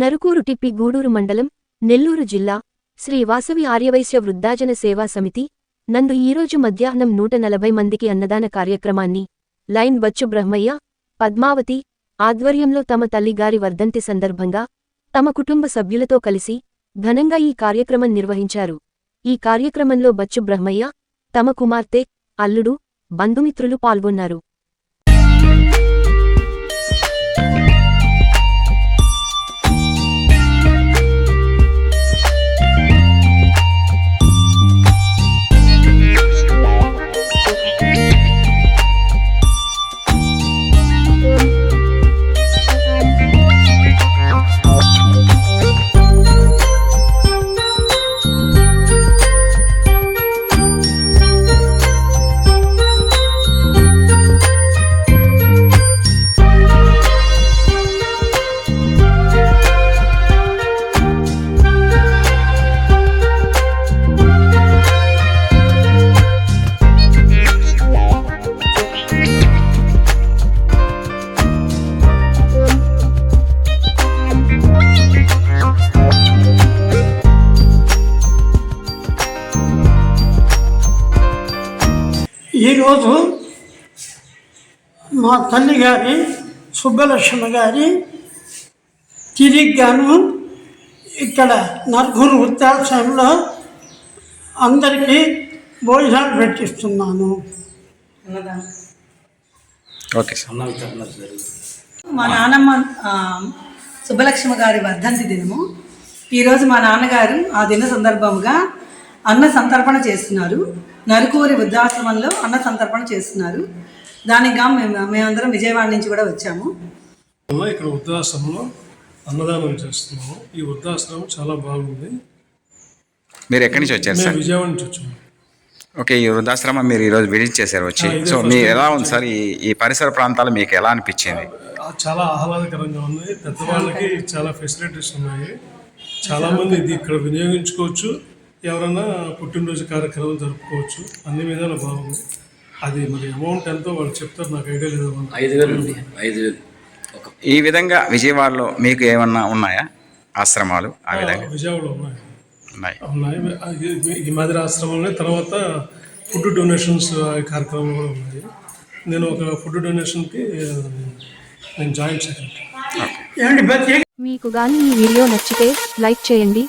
నరుకూరు టిప్పి గూడూరు మండలం నెల్లూరు జిల్లా శ్రీ వాసవి ఆర్యవైశ్య వృద్ధాజన సేవా సమితి నందు ఈరోజు మధ్యాహ్నం నూట నలభై మందికి అన్నదాన కార్యక్రమాన్ని లైన్ బచ్చు బ్రహ్మయ్య పద్మావతి ఆధ్వర్యంలో తమ తల్లిగారి వర్ధంతి సందర్భంగా తమ కుటుంబ సభ్యులతో కలిసి ఘనంగా ఈ కార్యక్రమం నిర్వహించారు. ఈ కార్యక్రమంలో బచ్చు బ్రహ్మయ్య తమ కుమార్తె అల్లుడు బంధుమిత్రులు పాల్గొన్నారు. ఈరోజు మా తల్లి గారి సుబ్బలక్ష్మి గారి తిరిగ్గాను. ఇక్కడ నర్గూరు వృద్ధాశ్రమంలో అందరికీ భోజనాలు పెట్టిస్తున్నాను. ఓకే మా నాన్నమ్మ సుబ్బలక్ష్మి గారి వర్ధంతి దినము. ఈరోజు మా నాన్నగారు ఆ దిన సందర్భంగా అన్న సంతర్పణ చేస్తున్నారు. నరుకూరి వృద్ధాశ్రమంలో అన్న సంతర్పణ చేస్తున్నారు. దానికి గా మేము మేమందరం విజయవాడ నుంచి కూడా వచ్చాము. ఇక్కడ వృద్ధాశ్రమంలో అన్నదానం చేస్తున్నాము. ఈ వృద్ధాశ్రమం చాలా బాగుంది. మీరు ఎక్కడి నుంచి వచ్చారు సార్? విజయవాడ నుంచి వచ్చాము. ఓకే ఈ వృద్ధాశ్రమం మీరు ఈరోజు విజిట్ చేశారు వచ్చి. సో మీరు. ఎలా ఉంది సార్? ఈ ఈ పరిసర ప్రాంతాలు మీకు ఎలా అనిపించింది? చాలా ఆహ్లాదకరంగా ఉంది. పెద్దవాళ్ళకి చాలా ఫెసిలిటీస్ ఉన్నాయి. చాలా మంది ఇది ఇక్కడ వినియోగించుకోవచ్చు. ఎవరైనా పుట్టినరోజు కార్యక్రమం జరుపుకోవచ్చు అన్ని విధాలు బాగుంది. అది మరి అమౌంట్ ఎంతో వాళ్ళు చెప్తారు నాకు ఐడియా లేదు ఐదు వేలు ఉంది ఐదు వేలు. ఈ విధంగా విజయవాడలో మీకు ఏమన్నా ఉన్నాయా ఆశ్రమాలు? ఆ విధంగా? విజయవాడలో ఉన్నాయి. ఉన్నాయి. ఉన్నాయి. ఈ- మాదిరి ఆశ్రమంలో. తర్వాత ఫుడ్ డొనేషన్స్ కార్యక్రమాలు కూడా ఉన్నాయి. నేను ఒక ఫుడ్ డొనేషన్కి నేను ఏమండి ప్రత్యేక మీకు గాని ఈ వీడియో నచ్చితే లైక్ చేయండి